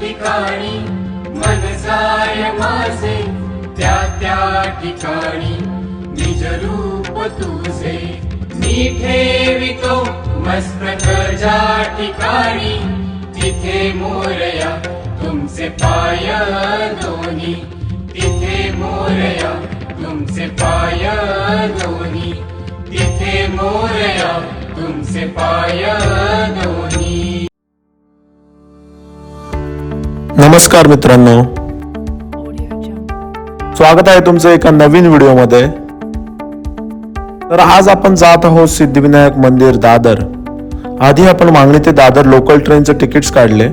ठिकाणी. मन जाय माझे त्या त्या ठिकाणी. निज रूप तुझे मी ठेवितो मस्तक ज्या ठिकाणी. तिथे मोरया तुमचे पाय दोन्ही. तिथे मोरया तुमचे पाय दोन्ही. तिथे मोरया तुमचे पाय नमस्कार मित्रांनो. स्वागत आहे तुमचं एका नवीन व्हिडिओमध्ये. तर आज आपण जात आहोत सिद्धिविनायक मंदिर दादर. आधी आपण मागणी ते दादर लोकल ट्रेनचे तिकीट्स काढले.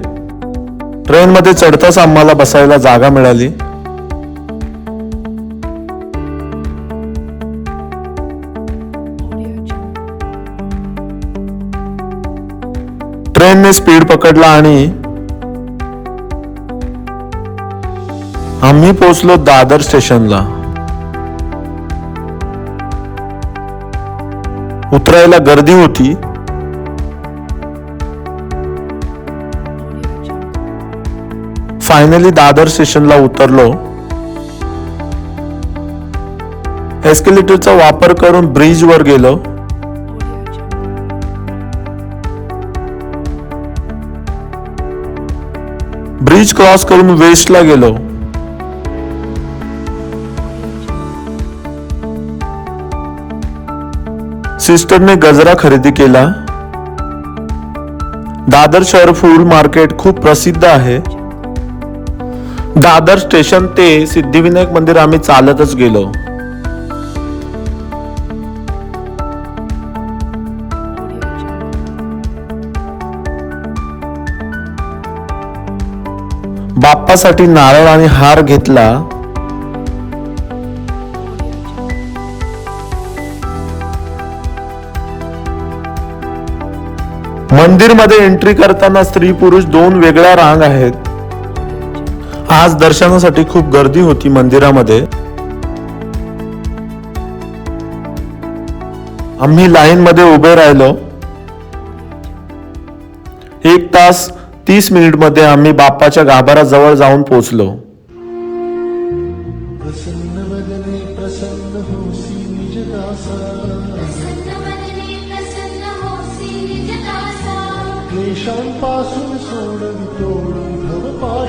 ट्रेनमध्ये चढताच आम्हाला बसायला जागा मिळाली. ट्रेनने स्पीड पकडला आणि आम्ही पोहोचलो दादर स्टेशनला. उतरायला गर्दी होती. फायनली दादर स्टेशनला उतरलो. एस्केलेटरचा वापर करून ब्रिज वर गेलो. ब्रिज क्रॉस करून वेस्टला गेलो. सिस्टरने गजरा खरेदी केला. दादर शहर फूल मार्केट खूप प्रसिद्ध आहे. दादर स्टेशन ते सिद्धिविनायक मंदिर आम्ही चालतच गेलो. बाप्पासाठी नारळ आणि हार घेतला. मंदिरमध्ये एंट्री करताना स्त्री पुरुष दोन वेगळ्या रांग आहेत. आज दर्शनासाठी खूप गर्दी होती मंदिरामध्ये. आम्ही लाईन मध्ये उभे राहिलो. एक तास तीस मिनिटमध्ये आम्ही बाप्पाच्या गाभाराजवळ जाऊन पोहोचलो. प्रसन्न ഷാൻ പാസും സോടും തോടും ഭവപായ